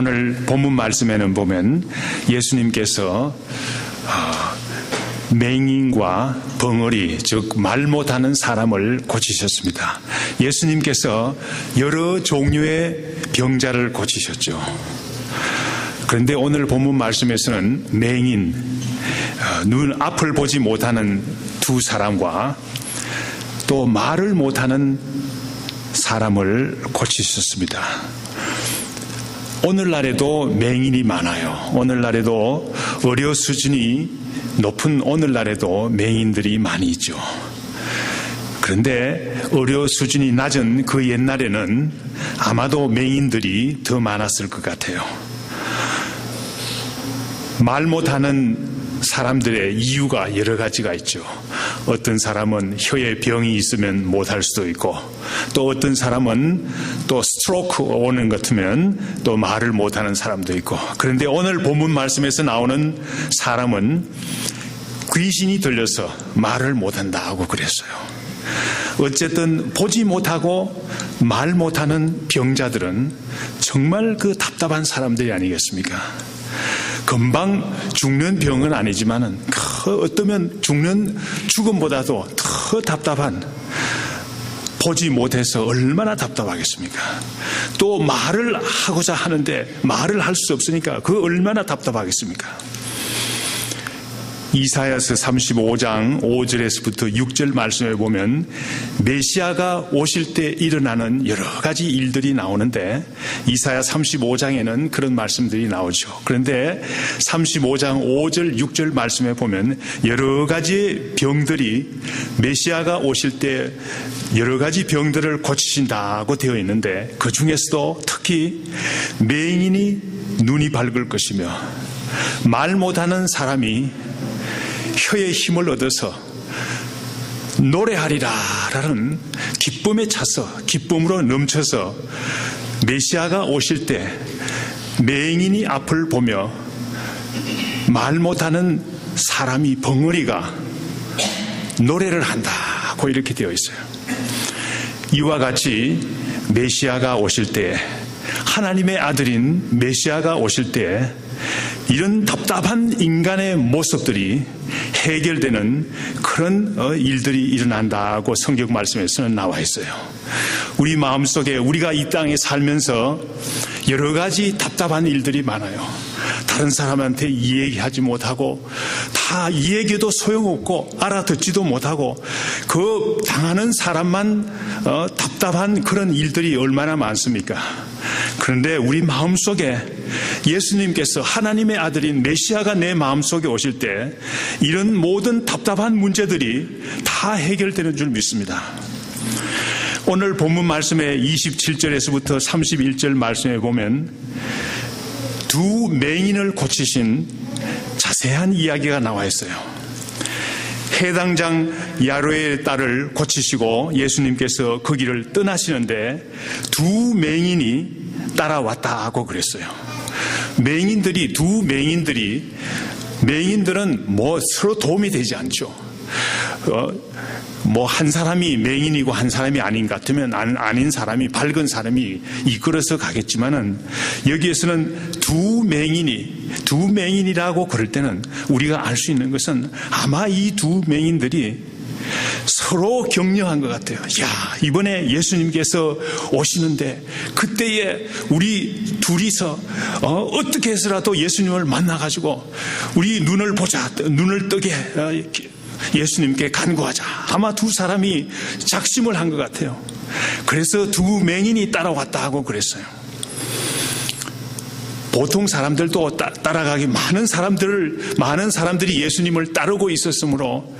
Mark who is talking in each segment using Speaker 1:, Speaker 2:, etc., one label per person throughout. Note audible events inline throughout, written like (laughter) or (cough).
Speaker 1: 오늘 본문 말씀에는 보면 예수님께서 어, 맹인과 벙어리, 즉 말 못하는 사람을 고치셨습니다. 예수님께서 여러 종류의 병자를 고치셨죠. 그런데 오늘 본문 말씀에서는 맹인, 어, 눈 앞을 보지 못하는 두 사람과 또 말을 못하는 사람을 고치셨습니다. 오늘날에도 맹인이 많아요. 오늘날에도 의료 수준이 높은 오늘날에도 맹인들이 많이 있죠. 그런데 의료 수준이 낮은 그 옛날에는 아마도 맹인들이 더 많았을 것 같아요. 말 못하는 사람들의 이유가 여러 가지가 있죠. 어떤 사람은 혀에 병이 있으면 못할 수도 있고, 또 어떤 사람은 또 스트로크 오는 것 같으면 또 말을 못하는 사람도 있고. 그런데 오늘 본문 말씀에서 나오는 사람은 귀신이 들려서 말을 못한다고 그랬어요. 어쨌든 보지 못하고 말 못하는 병자들은 정말 그 답답한 사람들이 아니겠습니까? 금방 죽는 병은 아니지만은 어떠면 죽는 죽음보다도 더 답답한 보지 못해서 얼마나 답답하겠습니까? 또 말을 하고자 하는데 말을 할 수 없으니까 그 얼마나 답답하겠습니까? 이사야서 35장 5절에서부터 6절 말씀에 보면 메시아가 오실 때 일어나는 여러 가지 일들이 나오는데 이사야 35장에는 그런 말씀들이 나오죠. 그런데 35장 5절 6절 말씀에 보면 여러 가지 병들이 메시아가 오실 때 여러 가지 병들을 고치신다고 되어 있는데 그 중에서도 특히 맹인이 눈이 밝을 것이며 말 못하는 사람이 혀의 힘을 얻어서 노래하리라 라는 기쁨에 차서 기쁨으로 넘쳐서 메시아가 오실 때 맹인이 앞을 보며 말 못하는 사람이 벙어리가 노래를 한다고 이렇게 되어 있어요. 이와 같이 메시아가 오실 때 하나님의 아들인 메시아가 오실 때 이런 답답한 인간의 모습들이 해결되는 그런 어, 일들이 일어난다고 성경 말씀에서는 나와 있어요. 우리 마음속에 우리가 이 땅에 살면서 여러 가지 답답한 일들이 많아요. 다른 사람한테 이야기하지 못하고 다 이야기도 소용없고 알아듣지도 못하고 그 당하는 사람만 어, 답답한 그런 일들이 얼마나 많습니까? 그런데 우리 마음속에 예수님께서 하나님의 아들인 메시아가 내 마음속에 오실 때 이런 모든 답답한 문제들이 다 해결되는 줄 믿습니다. 오늘 본문 말씀에 27절에서부터 31절 말씀에 보면 두 맹인을 고치신 자세한 이야기가 나와 있어요. 해당장 야로의 딸을 고치시고 예수님께서 그 길을 떠나시는데 두 맹인이 따라왔다 하고 그랬어요. 맹인들이 두 맹인들이 맹인들은 뭐 서로 도움이 되지 않죠. 어, 뭐한 사람이 맹인이고 한 사람이 아닌 것 같으면 아닌 사람이 밝은 사람이 이끌어서 가겠지만은 여기에서는 두 맹인이 두 맹인이라고 그럴 때는 우리가 알 수 있는 것은 아마 이 두 맹인들이 서로 격려한 것 같아요. 야, 이번에 예수님께서 오시는데 그때에 우리 둘이서 어, 떻게 해서라도 예수님을 만나가지고 우리 눈을 보자, 눈을 뜨게 어, 예수님께 간구하자. 아마 두 사람이 작심을 한 것 같아요. 그래서 두 맹인이 따라왔다 하고 그랬어요. 보통 사람들도 따라가기 많은 사람들 많은 사람들이 예수님을 따르고 있었으므로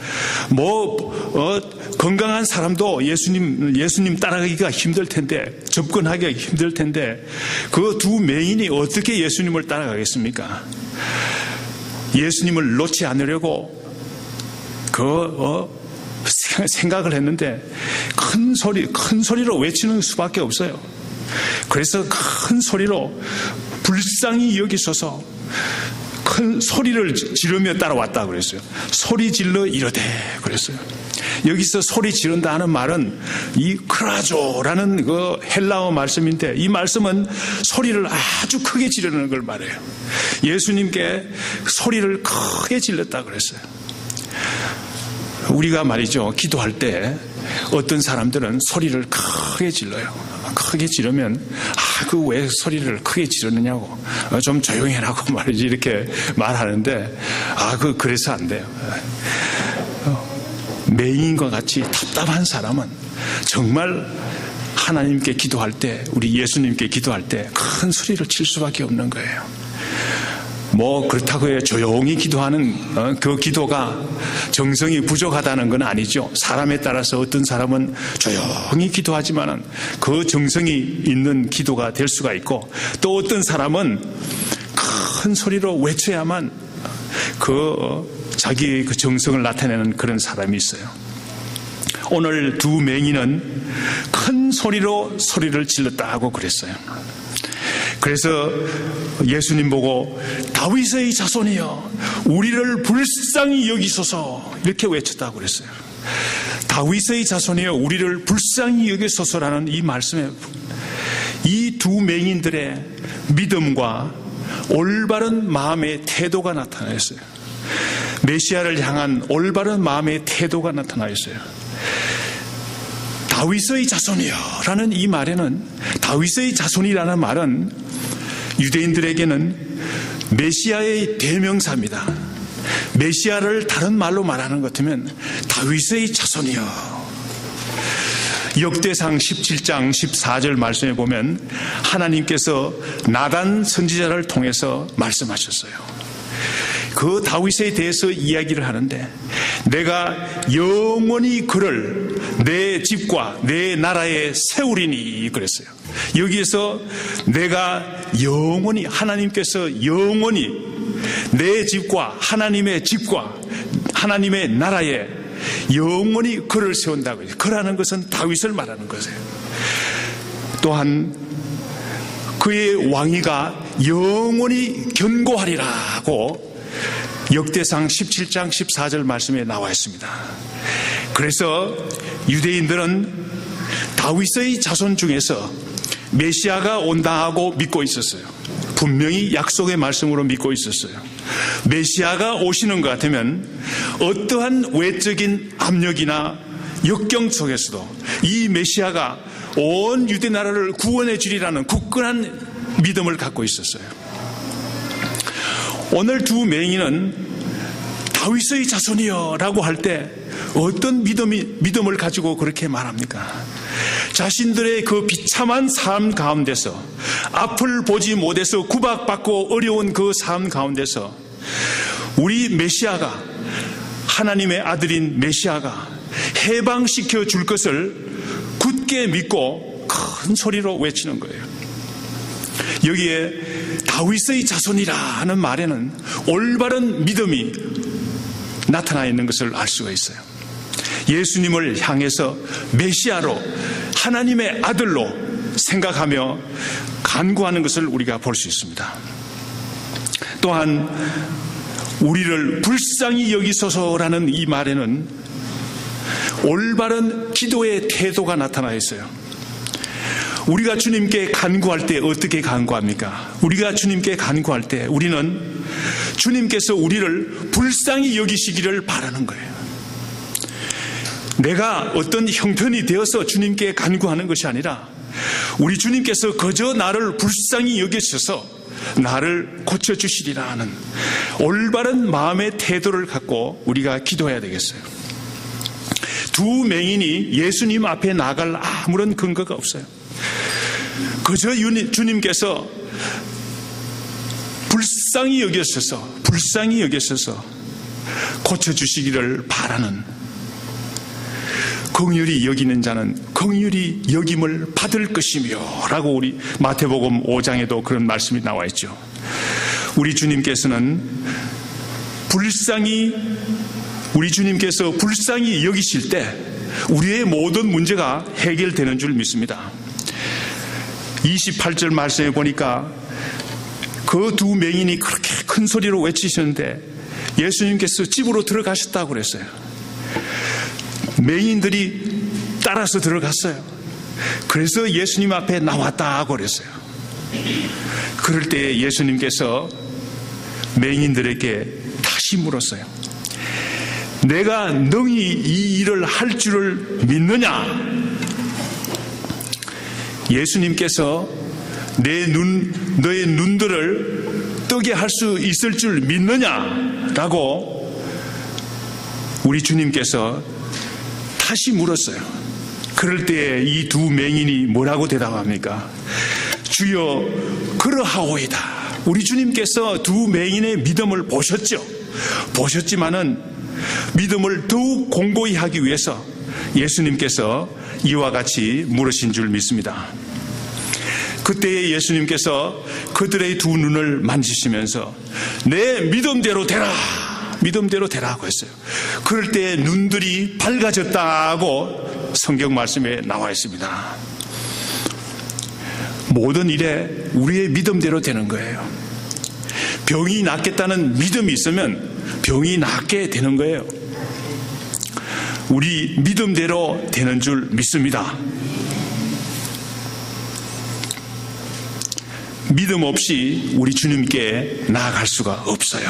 Speaker 1: 뭐 어, 건강한 사람도 예수님 예수님 따라가기가 힘들 텐데 접근하기가 힘들 텐데 그 두 맹인이 어떻게 예수님을 따라가겠습니까? 예수님을 놓지 않으려고 그 어, 생각을 했는데 큰 소리 큰 소리로 외치는 수밖에 없어요. 그래서 큰 소리로 불쌍히 여기셔서 큰 소리를 지르며 따라왔다 그랬어요. 소리 질러 이러대 그랬어요. 여기서 소리 지른다 하는 말은 이 크라조라는 그 헬라어 말씀인데 이 말씀은 소리를 아주 크게 지르는 걸 말해요. 예수님께 소리를 크게 질렀다 그랬어요. 우리가 말이죠. 기도할 때 어떤 사람들은 소리를 크게 질러요. 크게 지르면 아, 그 왜 소리를 크게 지르느냐고 어, 좀 조용히 해라고 (laughs) 말이지 이렇게 말하는데 아, 그 그래서 안 돼요. 어, 맹인과 같이 답답한 사람은 정말 하나님께 기도할 때 우리 예수님께 기도할 때 큰 소리를 칠 수밖에 없는 거예요. 뭐 그렇다고 해 조용히 기도하는 어, 그 기도가 정성이 부족하다는 건 아니죠. 사람에 따라서 어떤 사람은 조용히 기도하지만은 그 정성이 있는 기도가 될 수가 있고 또 어떤 사람은 큰 소리로 외쳐야만 그 어, 자기의 그 정성을 나타내는 그런 사람이 있어요. 오늘 두 맹인은 큰 소리로 소리를 질렀다고 그랬어요. 그래서 예수님 보고 다윗의 자손이여 우리를 불쌍히 여기소서 이렇게 외쳤다고 그랬어요. 다윗의 자손이여 우리를 불쌍히 여기소서라는 이 말씀에 이 두 맹인들의 믿음과 올바른 마음의 태도가 나타나 있어요. 메시아를 향한 올바른 마음의 태도가 나타나 있어요. 다윗의 자손이여라는 이 말에는 다윗의 자손이라는 말은 유대인들에게는 메시아의 대명사입니다. 메시아를 다른 말로 말하는 것 같으면 다윗의 자손이여. 역대상 17장 14절 말씀에 보면 하나님께서 나단 선지자를 통해서 말씀하셨어요. 그 다윗에 대해서 이야기를 하는데 내가 영원히 그를 내 집과 내 나라에 세우리니 그랬어요. 여기에서 내가 영원히 하나님께서 영원히 내 집과 하나님의 집과 하나님의 나라에 영원히 그를 세운다고. 그라는 것은 다윗을 말하는 것이에요. 또한 그의 왕위가 영원히 견고하리라고 역대상 17장 14절 말씀에 나와 있습니다. 그래서 유대인들은 다윗의 자손 중에서 메시아가 온다 하고 믿고 있었어요. 분명히 약속의 말씀으로 믿고 있었어요. 메시아가 오시는 것 같으면 어떠한 외적인 압력이나 역경 속에서도 이 메시아가 온 유대 나라를 구원해 주리라는 굳건한 믿음을 갖고 있었어요. 오늘 두 맹인은 다윗의 자손이여라고 할 때 어떤 믿음이 믿음을 가지고 그렇게 말합니까? 자신들의 그 비참한 삶 가운데서 앞을 보지 못해서 구박받고 어려운 그 삶 가운데서 우리 메시아가 하나님의 아들인 메시아가 해방시켜 줄 것을 굳게 믿고 큰 소리로 외치는 거예요. 여기에 다윗의 자손이라 하는 말에는 올바른 믿음이 나타나 있는 것을 알 수가 있어요. 예수님을 향해서 메시아로 하나님의 아들로 생각하며 간구하는 것을 우리가 볼 수 있습니다. 또한 우리를 불쌍히 여기소서라는 이 말에는 올바른 기도의 태도가 나타나 있어요. 우리가 주님께 간구할 때 어떻게 간구합니까? 우리가 주님께 간구할 때 우리는 주님께서 우리를 불쌍히 여기시기를 바라는 거예요. 내가 어떤 형편이 되어서 주님께 간구하는 것이 아니라 우리 주님께서 그저 나를 불쌍히 여기셔서 나를 고쳐주시리라 하는 올바른 마음의 태도를 갖고 우리가 기도해야 되겠어요. 두 맹인이 예수님 앞에 나갈 아무런 근거가 없어요. 그저 주님께서 불쌍히 여겼어서 불쌍히 여겼어서 고쳐주시기를 바라는 긍휼히 여기는 자는 긍휼히 여김을 받을 것이며 라고 우리 마태복음 5장에도 그런 말씀이 나와 있죠. 우리 주님께서는 불쌍히 우리 주님께서 불쌍히 여기실 때 우리의 모든 문제가 해결되는 줄 믿습니다. 28절 말씀에 보니까 그 두 맹인이 그렇게 큰 소리로 외치셨는데 예수님께서 집으로 들어가셨다고 그랬어요. 맹인들이 따라서 들어갔어요. 그래서 예수님 앞에 나왔다고 그랬어요. 그럴 때 예수님께서 맹인들에게 다시 물었어요. 내가 능히 이 일을 할 줄을 믿느냐? 예수님께서 내 눈, 너의 눈들을 뜨게 할 수 있을 줄 믿느냐? 라고 우리 주님께서 다시 물었어요. 그럴 때이두 맹인이 뭐라고 대답합니까? 주여, 그러하오이다. 우리 주님께서 두 맹인의 믿음을 보셨죠? 보셨지만은 믿음을 더욱 공고히 하기 위해서 예수님께서 이와 같이 물으신 줄 믿습니다. 그때에 예수님께서 그들의 두 눈을 만지시면서 내 믿음대로 되라. 믿음대로 되라고 했어요. 그럴 때 눈들이 밝아졌다고 성경 말씀에 나와 있습니다. 모든 일에 우리의 믿음대로 되는 거예요. 병이 낫겠다는 믿음이 있으면 병이 낫게 되는 거예요. 우리 믿음대로 되는 줄 믿습니다. 믿음 없이 우리 주님께 나아갈 수가 없어요.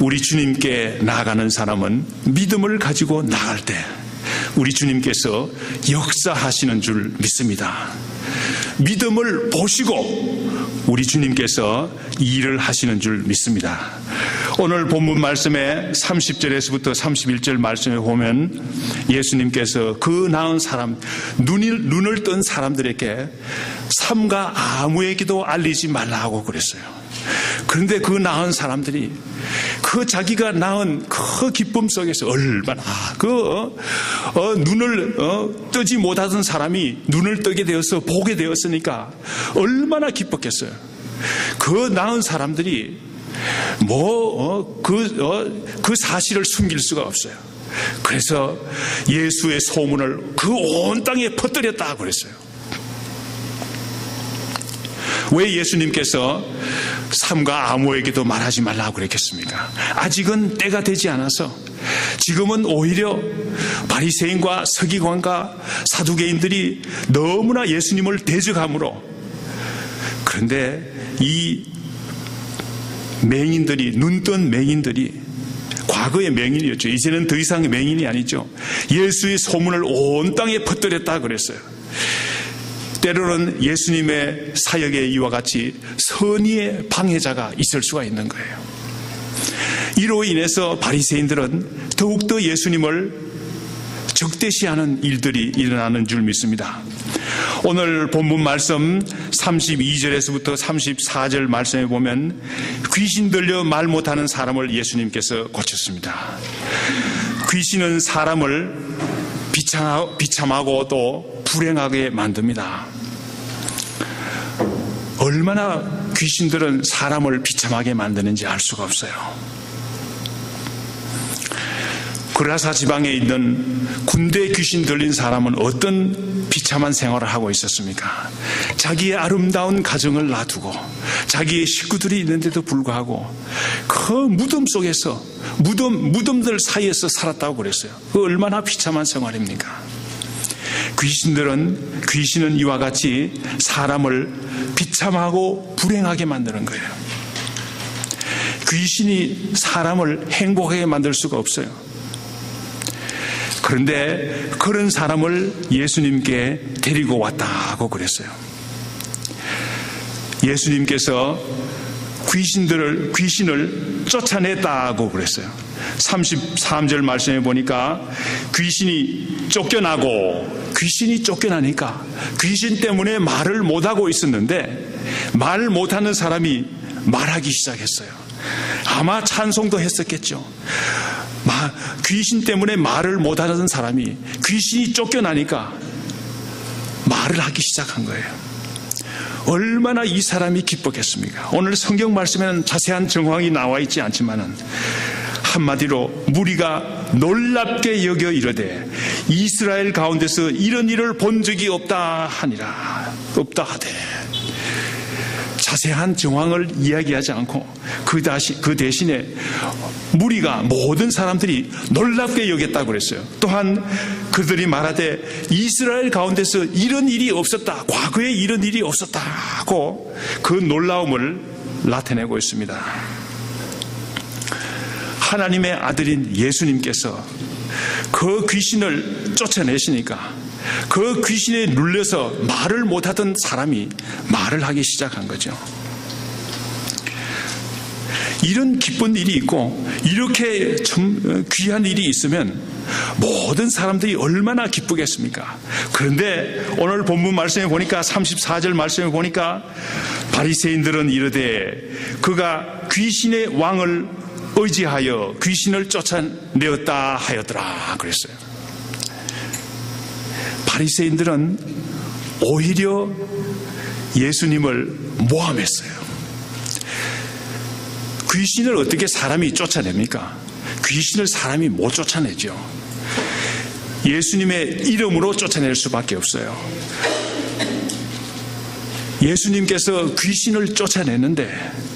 Speaker 1: 우리 주님께 나아가는 사람은 믿음을 가지고 나갈 때 우리 주님께서 역사하시는 줄 믿습니다. 믿음을 보시고 우리 주님께서 일을 하시는 줄 믿습니다. 오늘 본문 말씀에 30절에서부터 31절 말씀에 보면 예수님께서 그 나은 사람, 눈을, 눈을 뜬 사람들에게 삼가 아무에게도 알리지 말라고 그랬어요. 그런데 그 낳은 사람들이 그 자기가 낳은 그 기쁨 속에서 얼마나 그 어, 눈을 어, 뜨지 못하던 사람이 눈을 뜨게 되어서 보게 되었으니까 얼마나 기뻤겠어요. 그 낳은 사람들이 뭐그 어, 그 사실을 숨길 수가 없어요. 그래서 예수의 소문을 그 온 땅에 퍼뜨렸다 그랬어요. 왜 예수님께서 삼가 아무에게도 말하지 말라고 그랬겠습니까? 아직은 때가 되지 않아서 지금은 오히려 바리새인과 서기관과 사두개인들이 너무나 예수님을 대적함으로 그런데 이 맹인들이 눈뜬 맹인들이 과거의 맹인이었죠. 이제는 더 이상의 맹인이 아니죠. 예수의 소문을 온 땅에 퍼뜨렸다 그랬어요. 때로는 예수님의 사역에 이와 같이 선의의 방해자가 있을 수가 있는 거예요. 이로 인해서 바리새인들은 더욱더 예수님을 적대시하는 일들이 일어나는 줄 믿습니다. 오늘 본문 말씀 32절에서부터 34절 말씀에 보면 귀신 들려 말 못하는 사람을 예수님께서 고쳤습니다. 귀신은 사람을 비참하고 또 불행하게 만듭니다. 얼마나 귀신들은 사람을 비참하게 만드는지 알 수가 없어요. 그라사 지방에 있는 군대 귀신 들린 사람은 어떤 비참한 생활을 하고 있었습니까? 자기의 아름다운 가정을 놔두고 자기의 식구들이 있는데도 불구하고 그 무덤 속에서 무덤 무덤들 사이에서 살았다고 그랬어요. 그 얼마나 비참한 생활입니까? 귀신들은 귀신은 이와 같이 사람을 비참하고 불행하게 만드는 거예요. 귀신이 사람을 행복하게 만들 수가 없어요. 그런데 그런 사람을 예수님께 데리고 왔다고 그랬어요. 예수님께서 귀신들을, 귀신을 쫓아냈다고 그랬어요. 33절 말씀해 보니까 귀신이 쫓겨나고 귀신이 쫓겨나니까 귀신 때문에 말을 못하고 있었는데 말 못하는 사람이 말하기 시작했어요. 아마 찬송도 했었겠죠. 귀신 때문에 말을 못하는 사람이 귀신이 쫓겨나니까 말을 하기 시작한 거예요. 얼마나 이 사람이 기뻤겠습니까? 오늘 성경 말씀에는 자세한 정황이 나와 있지 않지만은 한마디로 무리가 놀랍게 여겨 이르되 이스라엘 가운데서 이런 일을 본 적이 없다 하니라 없다 하되 자세한 정황을 이야기하지 않고 그 다시 그 대신에 무리가 모든 사람들이 놀랍게 여겼다고 그랬어요. 또한 그들이 말하되 이스라엘 가운데서 이런 일이 없었다. 과거에 이런 일이 없었다고 그 놀라움을 나타내고 있습니다. 하나님의 아들인 예수님께서 그 귀신을 쫓아내시니까 그 귀신에 눌려서 말을 못하던 사람이 말을 하기 시작한 거죠. 이런 기쁜 일이 있고 이렇게 참 귀한 일이 있으면 모든 사람들이 얼마나 기쁘겠습니까? 그런데 오늘 본문 말씀에 보니까 34절 말씀에 보니까 바리새인들은 이르되 그가 귀신의 왕을 의지하여 귀신을 쫓아내었다 하였더라 그랬어요. 바리새인들은 오히려 예수님을 모함했어요. 귀신을 어떻게 사람이 쫓아냅니까? 귀신을 사람이 못 쫓아내죠. 예수님의 이름으로 쫓아낼 수밖에 없어요. 예수님께서 귀신을 쫓아내는데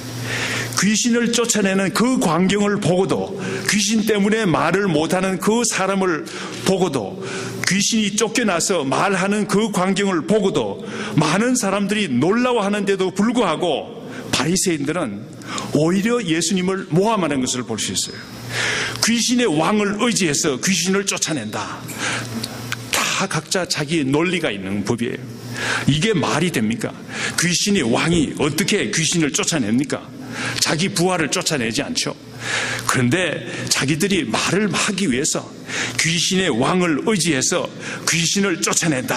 Speaker 1: 귀신을 쫓아내는 그 광경을 보고도 귀신 때문에 말을 못하는 그 사람을 보고도 귀신이 쫓겨나서 말하는 그 광경을 보고도 많은 사람들이 놀라워하는데도 불구하고 바리새인들은 오히려 예수님을 모함하는 것을 볼 수 있어요. 귀신의 왕을 의지해서 귀신을 쫓아낸다. 다 각자 자기 논리가 있는 법이에요. 이게 말이 됩니까? 귀신의 왕이 어떻게 귀신을 쫓아냅니까? 자기 부하를 쫓아내지 않죠. 그런데 자기들이 말을 하기 위해서 귀신의 왕을 의지해서 귀신을 쫓아낸다.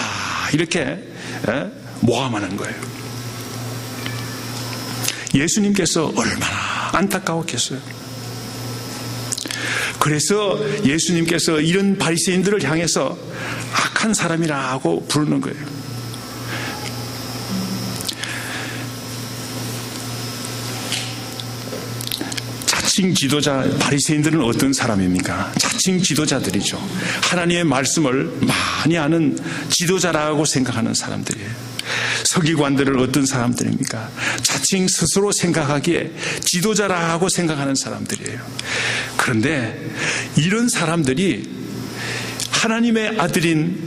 Speaker 1: 이렇게 모함하는 거예요. 예수님께서 얼마나 안타까웠겠어요. 그래서 예수님께서 이런 바리새인들을 향해서 악한 사람이라고 부르는 거예요. 자칭 지도자 바리새인들은 어떤 사람입니까? 자칭 지도자들이죠. 하나님의 말씀을 많이 아는 지도자라고 생각하는 사람들이에요. 서기관들은 어떤 사람들입니까? 자칭 스스로 생각하기에 지도자라고 생각하는 사람들이에요. 그런데 이런 사람들이 하나님의 아들인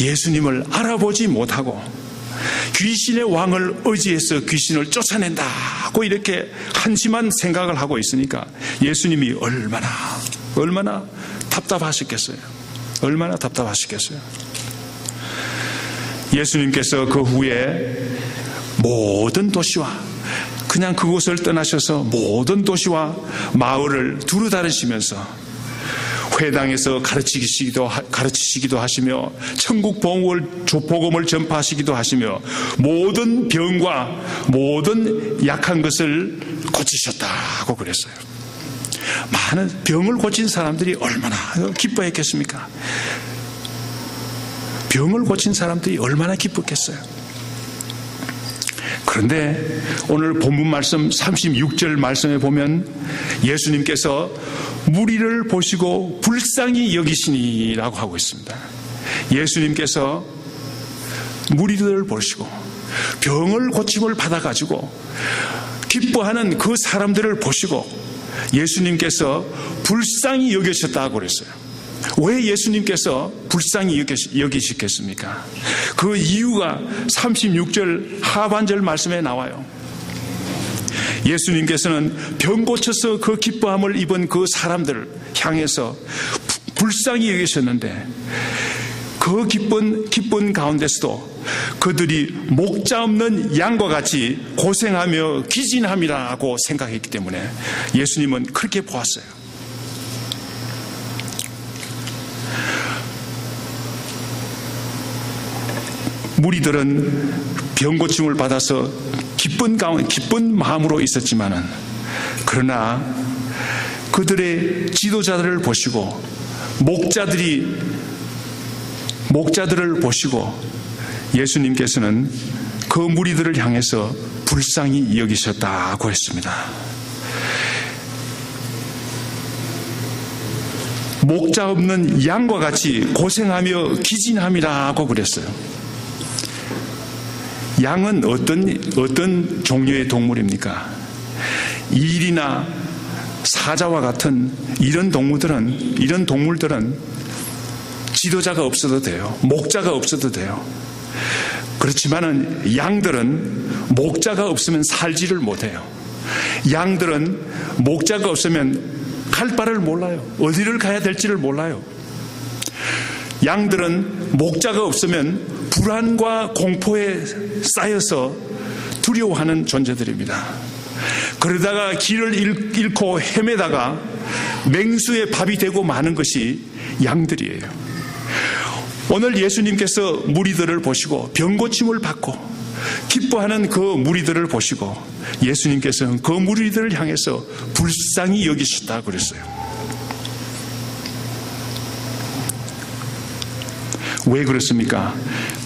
Speaker 1: 예수님을 알아보지 못하고 귀신의 왕을 의지해서 귀신을 쫓아낸다고 이렇게 한심한 생각을 하고 있으니까 예수님이 얼마나 얼마나 답답하셨겠어요. 얼마나 답답하셨겠어요. 예수님께서 그 후에 모든 도시와 그냥 그곳을 떠나셔서 모든 도시와 마을을 두루 다니시면서 회당에서 가르치시기도 가르치시기도 하시며 천국 복음을 전파하시기도 하시며 모든 병과 모든 약한 것을 고치셨다고 그랬어요. 많은 병을 고친 사람들이 얼마나 기뻐했겠습니까? 병을 고친 사람들이 얼마나 기뻤겠어요. 그런데 오늘 본문 말씀 36절 말씀에 보면 예수님께서 무리를 보시고 불쌍히 여기시니라고 하고 있습니다. 예수님께서 무리들을 보시고 병을 고침을 받아가지고 기뻐하는 그 사람들을 보시고 예수님께서 불쌍히 여기셨다고 그랬어요. 왜 예수님께서 불쌍히 여기시겠습니까? 그 이유가 36절 하반절 말씀에 나와요. 예수님께서는 병 고쳐서 그 기뻐함을 입은 그 사람들을 향해서 불쌍히 여기셨는데 그 기쁜 기쁜 가운데서도 그들이 목자 없는 양과 같이 고생하며 기진함이라고 생각했기 때문에 예수님은 그렇게 보았어요. 무리들은 병고침을 받아서 기쁜 가운 기쁜 마음으로 있었지만은 그러나 그들의 지도자들을 보시고 목자들이 목자들을 보시고 예수님께서는 그 무리들을 향해서 불쌍히 여기셨다고 했습니다. 목자 없는 양과 같이 고생하며 기진함이라고 그랬어요. 양은 어떤, 어떤 종류의 동물입니까? 일이나 사자와 같은 이런 동물들은, 이런 동물들은 지도자가 없어도 돼요. 목자가 없어도 돼요. 그렇지만은 양들은 목자가 없으면 살지를 못해요. 양들은 목자가 없으면 갈 바를 몰라요. 어디를 가야 될지를 몰라요. 양들은 목자가 없으면 불안과 공포에 쌓여서 두려워하는 존재들입니다. 그러다가 길을 잃고 헤매다가 맹수의 밥이 되고 마는 것이 양들이에요. 오늘 예수님께서 무리들을 보시고 병고침을 받고 기뻐하는 그 무리들을 보시고 예수님께서는 그 무리들을 향해서 불쌍히 여기셨다 그랬어요. 왜 그렇습니까?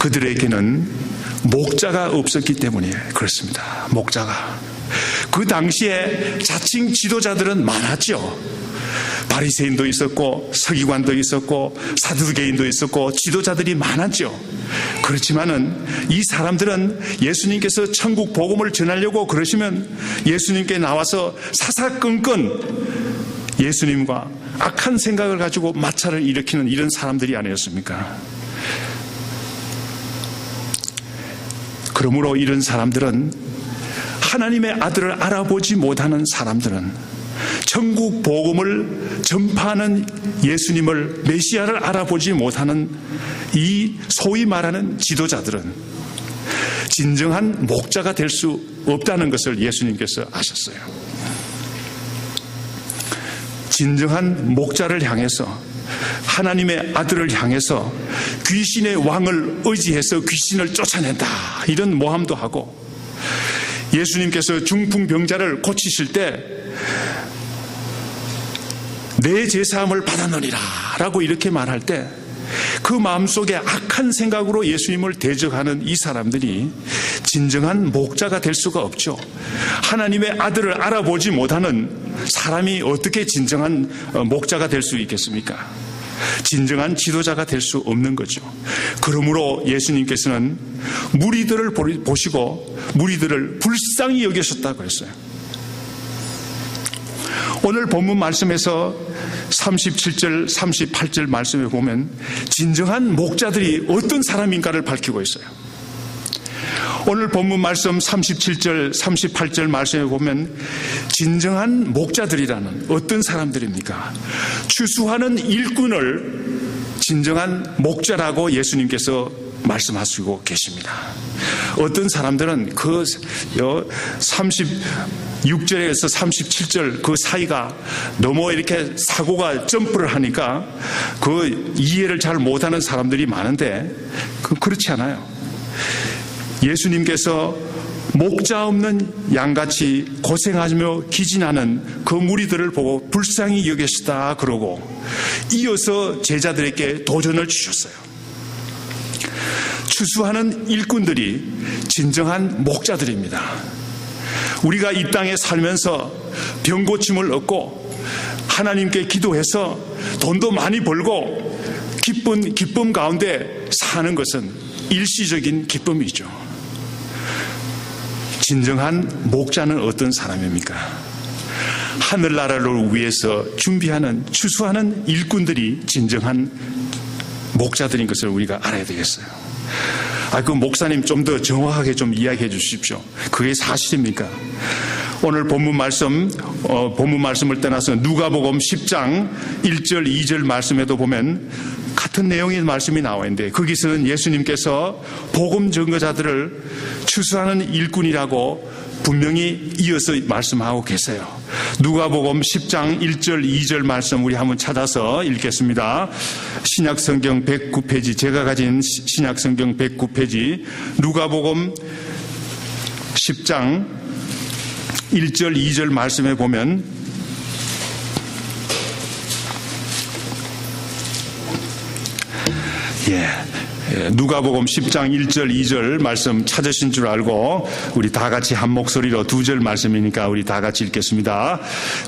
Speaker 1: 그들에게는 목자가 없었기 때문에 그렇습니다. 목자가. 그 당시에 자칭 지도자들은 많았죠. 바리새인도 있었고 서기관도 있었고 사두개인도 있었고 지도자들이 많았죠. 그렇지만은 이 사람들은 예수님께서 천국 복음을 전하려고 그러시면 예수님께 나와서 사사건건 예수님과 악한 생각을 가지고 마찰을 일으키는 이런 사람들이 아니었습니까? 그러므로 이런 사람들은 하나님의 아들을 알아보지 못하는 사람들은 천국 복음을 전파하는 예수님을 메시아를 알아보지 못하는 이 소위 말하는 지도자들은 진정한 목자가 될 수 없다는 것을 예수님께서 아셨어요. 진정한 목자를 향해서 하나님의 아들을 향해서 귀신의 왕을 의지해서 귀신을 쫓아낸다. 이런 모함도 하고 예수님께서 중풍병자를 고치실 때 내 제사함을 받아느니라 라고 이렇게 말할 때 그 마음속에 악한 생각으로 예수님을 대적하는 이 사람들이 진정한 목자가 될 수가 없죠. 하나님의 아들을 알아보지 못하는 사람이 어떻게 진정한 어, 목자가 될 수 있겠습니까? 진정한 지도자가 될 수 없는 거죠. 그러므로 예수님께서는 무리들을 보시고 무리들을 불쌍히 여기셨다고 했어요. 오늘 본문 말씀에서 37절, 38절 말씀에 보면 진정한 목자들이 어떤 사람인가를 밝히고 있어요. 오늘 본문 말씀 37절, 38절 말씀에 보면 진정한 목자들이라는 어떤 사람들입니까? 추수하는 일꾼을 진정한 목자라고 예수님께서 말씀하시고 계십니다. 어떤 사람들은 그 36절에서 37절 그 사이가 너무 이렇게 사고가 점프를 하니까 그 이해를 잘 못하는 사람들이 많은데 그 그렇지 않아요. 예수님께서 목자 없는 양같이 고생하며 기진하는 그 무리들을 보고 불쌍히 여기시다 그러고 이어서 제자들에게 도전을 주셨어요. 추수하는 일꾼들이 진정한 목자들입니다. 우리가 이 땅에 살면서 병고침을 얻고 하나님께 기도해서 돈도 많이 벌고 기쁜 기쁨 가운데 사는 것은 일시적인 기쁨이죠. 진정한 목자는 어떤 사람입니까? 하늘나라를 위해서 준비하는 추수하는 일꾼들이 진정한 목자들인 것을 우리가 알아야 되겠어요. 아, 그 목사님 좀 더 정확하게 좀 이야기해 주십시오. 그게 사실입니까? 오늘 본문 말씀, 어, 본문 말씀을 떠나서 누가복음 10장 1절, 2절 말씀에도 보면 같은 내용의 말씀이 나와 있는데 거기서는 예수님께서 복음 증거자들을 추수하는 일꾼이라고 분명히 이어서 말씀하고 계세요. 누가복음 10장 1절 2절 말씀 우리 한번 찾아서 읽겠습니다. 신약 성경 109페이지 제가 가진 신약 성경 109페이지 누가복음 10장 1절 2절 말씀에 보면 예. 예, 누가복음 10장 1절 2절 말씀 찾으신 줄 알고 우리 다 같이 한 목소리로 두 절 말씀이니까 우리 다 같이 읽겠습니다.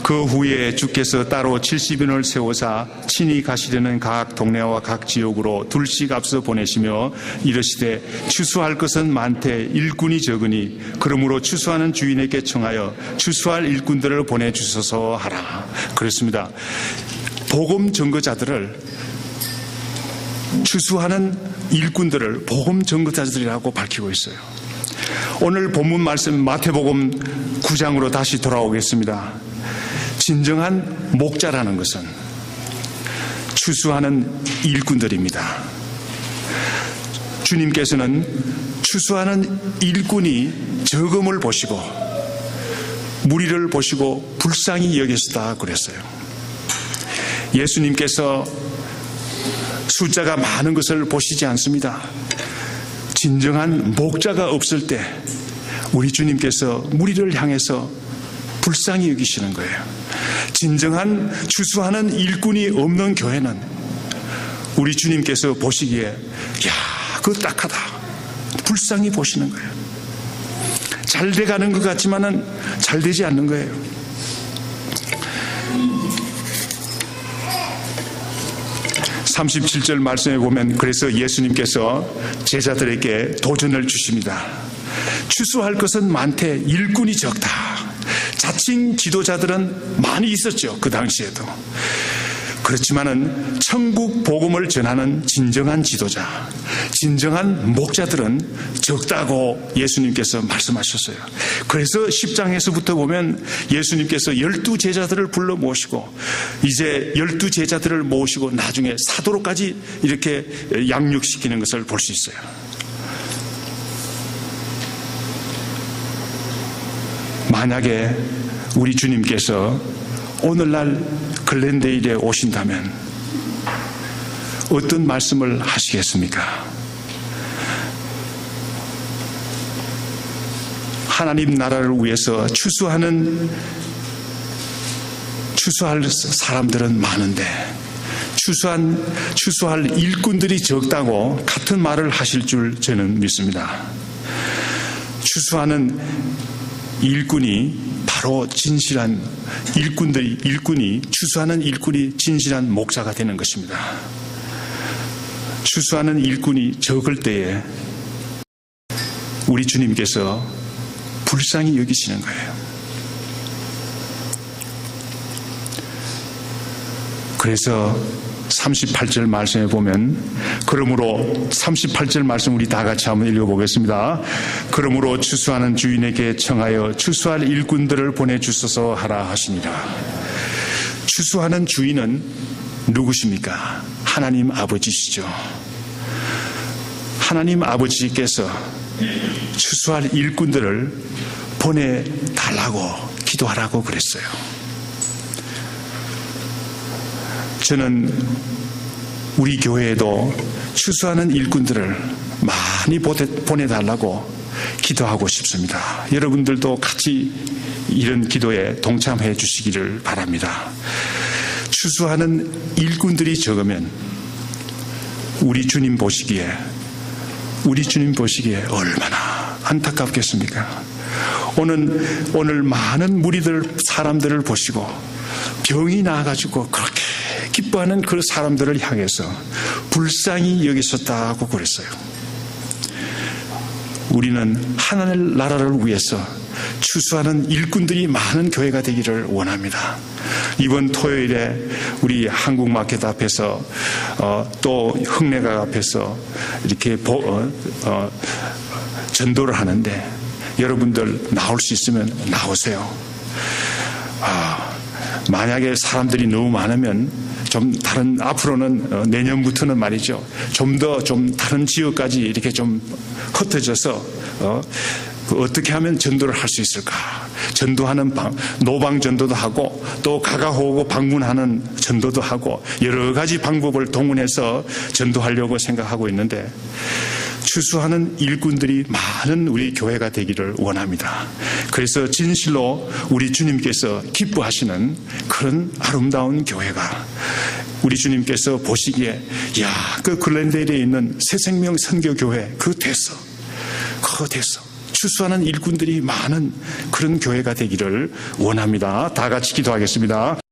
Speaker 1: 그 후에 주께서 따로 70인을 세우사 친히 가시려는 각 동네와 각 지역으로 둘씩 앞서 보내시며 이르시되 추수할 것은 많되 일꾼이 적으니 그러므로 추수하는 주인에게 청하여 추수할 일꾼들을 보내주소서 하라. 그렇습니다. 복음 증거자들을 추수하는 일꾼들을 복음 증거자들이라고 밝히고 있어요. 오늘 본문 말씀 마태복음 9장으로 다시 돌아오겠습니다. 진정한 목자라는 것은 추수하는 일꾼들입니다. 주님께서는 추수하는 일꾼이 적음을 보시고 무리를 보시고 불쌍히 여기시다 그랬어요. 예수님께서 숫자가 많은 것을 보시지 않습니다. 진정한 목자가 없을 때 우리 주님께서 무리를 향해서 불쌍히 여기시는 거예요. 진정한 추수하는 일꾼이 없는 교회는 우리 주님께서 보시기에 야, 그거 딱하다. 불쌍히 보시는 거예요. 잘 돼가는 것 같지만은 잘 되지 않는 거예요. 37절 말씀에 보면 그래서 예수님께서 제자들에게 도전을 주십니다. 추수할 것은 많되 일꾼이 적다. 자칭 지도자들은 많이 있었죠. 그 당시에도. 그렇지만은 천국 복음을 전하는 진정한 지도자, 진정한 목자들은 적다고 예수님께서 말씀하셨어요. 그래서 10장에서부터 보면 예수님께서 열두 제자들을 불러 모시고 이제 열두 제자들을 모시고 나중에 사도로까지 이렇게 양육시키는 것을 볼 수 있어요. 만약에 우리 주님께서 오늘날 글렌데일에 오신다면 어떤 말씀을 하시겠습니까? 하나님 나라를 위해서 추수하는 추수할 사람들은 많은데 추수한 추수할 일꾼들이 적다고 같은 말을 하실 줄 저는 믿습니다. 추수하는 일꾼이 바로 진실한 일꾼들이 일꾼이 추수하는 일꾼이 진실한 목사가 되는 것입니다. 추수하는 일꾼이 적을 때에 우리 주님께서 불쌍히 여기시는 거예요. 그래서 38절 말씀에 보면 그러므로 38절 말씀 우리 다 같이 한번 읽어보겠습니다. 그러므로 추수하는 주인에게 청하여 추수할 일꾼들을 보내주소서 하라 하시니라. 추수하는 주인은 누구십니까? 하나님 아버지시죠. 하나님 아버지께서 추수할 일꾼들을 보내달라고 기도하라고 그랬어요. 저는 우리 교회에도 추수하는 일꾼들을 많이 보내달라고 기도하고 싶습니다. 여러분들도 같이 이런 기도에 동참해 주시기를 바랍니다. 추수하는 일꾼들이 적으면 우리 주님 보시기에 우리 주님 보시기에 얼마나 안타깝겠습니까? 오늘 오늘 많은 무리들 사람들을 보시고 병이 나가지고 그렇게 기뻐하는 그 사람들을 향해서 불쌍히 여기셨다고 그랬어요. 우리는 하나님 나라를 위해서 추수하는 일꾼들이 많은 교회가 되기를 원합니다. 이번 토요일에 우리 한국 마켓 앞에서 어, 또 흥내가 앞에서 이렇게 보, 어, 어, 전도를 하는데 여러분들 나올 수 있으면 나오세요. 아, 만약에 사람들이 너무 많으면 좀 다른 앞으로는 어, 내년부터는 말이죠. 좀더좀 다른 지역까지 이렇게 좀 흩어져서 어, 그 어떻게 하면 전도를 할 수 있을까? 전도하는 방, 노방 전도도 하고 또 가가호고 방문하는 전도도 하고 여러 가지 방법을 동원해서 전도하려고 생각하고 있는데 추수하는 일꾼들이 많은 우리 교회가 되기를 원합니다. 그래서 진실로 우리 주님께서 기뻐하시는 그런 아름다운 교회가 우리 주님께서 보시기에 야, 그 글렌데일에 있는 새생명 선교교회 그 됐어. 그거 됐어. 추수하는 일꾼들이 많은 그런 교회가 되기를 원합니다. 다 같이 기도하겠습니다.